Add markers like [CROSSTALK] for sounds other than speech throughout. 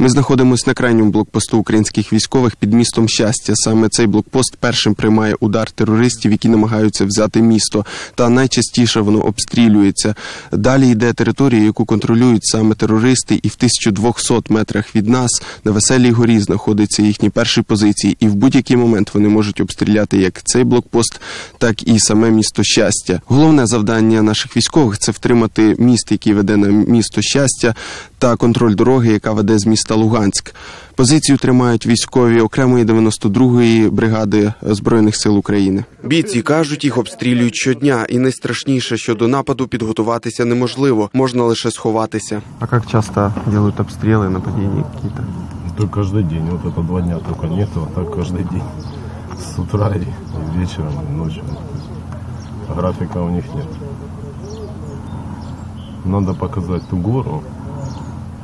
Ми знаходимося на крайньому блокпосту українських військових під містом щастя. Саме цей блокпост першим приймає удар терористів, які намагаються взяти місто. Та найчастіше воно обстрілюється. Далі йде територія, яку контролюють саме терористи, і в 1200 метрах від нас на веселій горі знаходяться їхні перші позиції. І в будь-який момент вони можуть обстріляти як цей блокпост, так і саме місто щастя. Головне завдання наших військових це втримати міст, який веде на місто щастя, та контроль дороги, яка веде з міста Луганськ. Позицію тримають військові окремої 92-ї бригади збройних сил України. Бійці кажуть, їх обстрілюють щодня, і найстрашніше, що до нападу підготуватися неможливо, можна лише сховатися. А як часто роблять обстріли, нападіння якісь? То каждый день, вот это два дня только нету, а так каждый день. С утра и вечером, и ночью. Графика у них нет. Надо показать ту гору,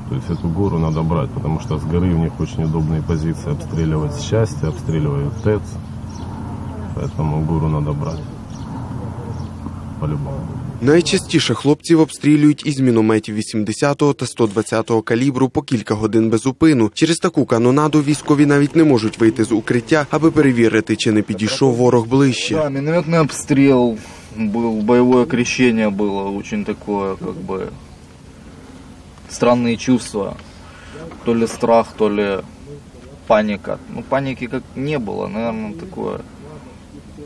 то есть эту гору надо брать, потому что с горы у них очень удобные позиции обстреливать счастье, обстреливают ТЭЦ. Поэтому гору надо брать. По-любому. Найчастіше хлопців обстрілюють із мінометів 80 та 120 калібру по кілька годин без упину. Через таку канонаду військові навіть не можуть вийти з укриття, аби перевірити, чи не підійшов ворог ближче. Да, минометный обстрел был, боевое крещение было очень такое, как бы странные чувства. То ли страх, то ли паника. Ну, паники как не было, наверное, такое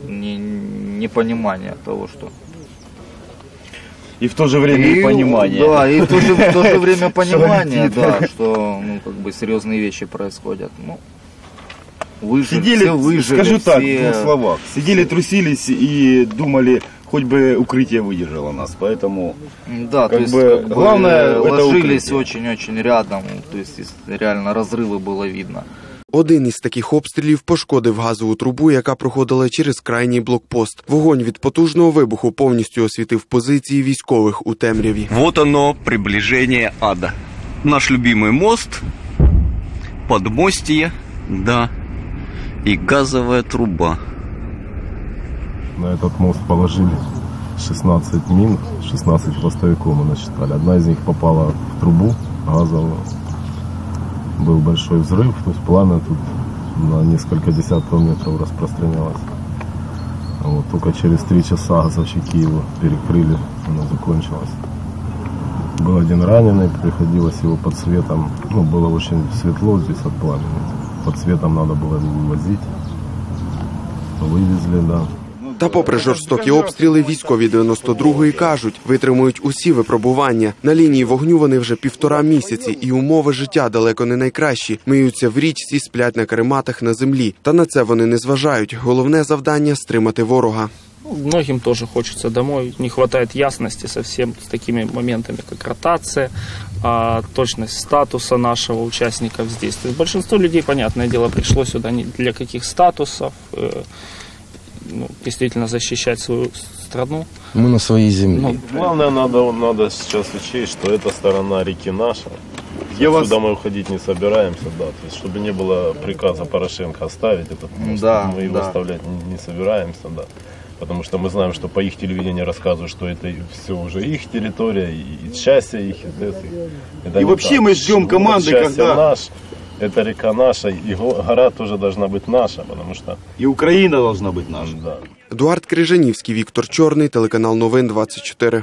не, непонимание того, что... И в то же время и, понимание. Да, и в то же, в то же время [LAUGHS] понимание, да, что ну, как бы серьезные вещи происходят. Ну, выжили, Сидели, все выжили, скажу так, в все- двух словах. Сидели, трусились и думали, хоть бы укрытие выдержало нас. Поэтому Да, Как то есть бы как бы, главное это ложились укрытие. очень-очень рядом, то есть из- реально разрывы было видно. Один із таких обстрілів пошкодив газову трубу, яка проходила через крайній блокпост. Вогонь від потужного вибуху повністю освітив позиції військових у темряві. Вот оно, приближение ада. Наш любимый мост, подмостье, да, и газовая труба. На этот мост положили 16 мин, 16 хвостовиков мы насчитали. Одна из них попала в трубу газовую. Был большой взрыв, то есть пламя тут на несколько десятков метров распространялось. Вот только через три часа газовщики его перекрыли, оно закончилось. Был один раненый, приходилось его под светом, ну, было очень светло здесь от пламени. Под светом надо было его вывозить. Вывезли, да. Та, попри жорстокі обстріли, військові 92-ї кажуть, витримують усі випробування. На лінії вогню вони вже півтора місяці, і умови життя далеко не найкращі. Миються в річці, сплять на карематах на землі. Та на це вони не зважають. Головне завдання стримати ворога. Многим тоже хочется домой. Не хватает ясности совсем с такими моментами, как ротация, точность статуса нашего участников здесь. То есть большинство людей, понятное дело, пришло сюда не для каких статусов, э, ну, действительно защищать свою страну. Мы на своей земле. Ну, Главное, надо, надо сейчас учесть, что эта сторона реки наша. Я вас- Отсюда мы уходить не собираемся, да. То есть, чтобы не было приказа Порошенко оставить этот мост, Да, мы его да. оставлять не, не собираемся, да. Потому что мы знаем, что по их телевидению рассказывают, что это все уже их территория, и, и счастье их, и, это И не вообще так. мы ждем команды, счастье когда- наш, это река наша, и го- гора тоже должна быть наша, потому что, и Украина должна быть наша. да. Едуард Крижанівський, Віктор Чорний, телеканал Новин 24.